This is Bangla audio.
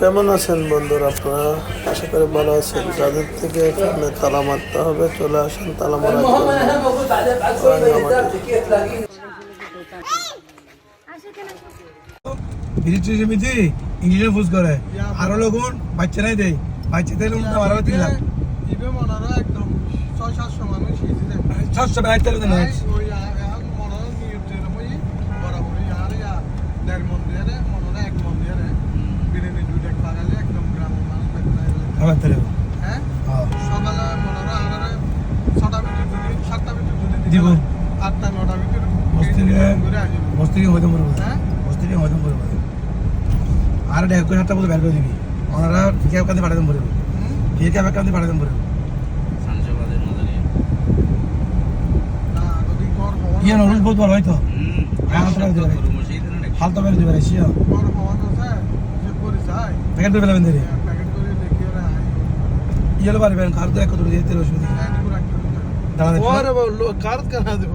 কেমন আছেন বন্ধুরা আপনারা? আশা করি ভালো আছেন। যাদের থেকে এখানে তালা মারতে হবে চলে আসেন তালা মারার বিরিটি সমিতি ইংলিশে ফুজ করে। আরও লোগুন বাচ্চা নাই দেয় বাচ্চা দিলে উল্টা মারা তিন লাখ। ইবে মনারা একদম ছয় সাতশো মানুষ আমার তেল হ্যাঁ? হ্যাঁ। সকালে মনারা আর ছটা ভিতর যদি সাতটা ভিতর যদি দিব। আটটা নটা ভিতর বস্তি ঘুরে আসবে। বস্তি হ্যাঁ? হয়তো মরবো আর বের করে দিবি। ওনারা ইয়ে নরুজ বহুত ভালো হয়তো। হ্যাঁ, আমরা দিবে। প্যাকেট করে ফেলাবেন দেরি இயல்பாரி பேன் கருத்து ஏக்கத்துடைய தேர்தல் வச்சுக்கிறீங்க போகிற கருத்து கராது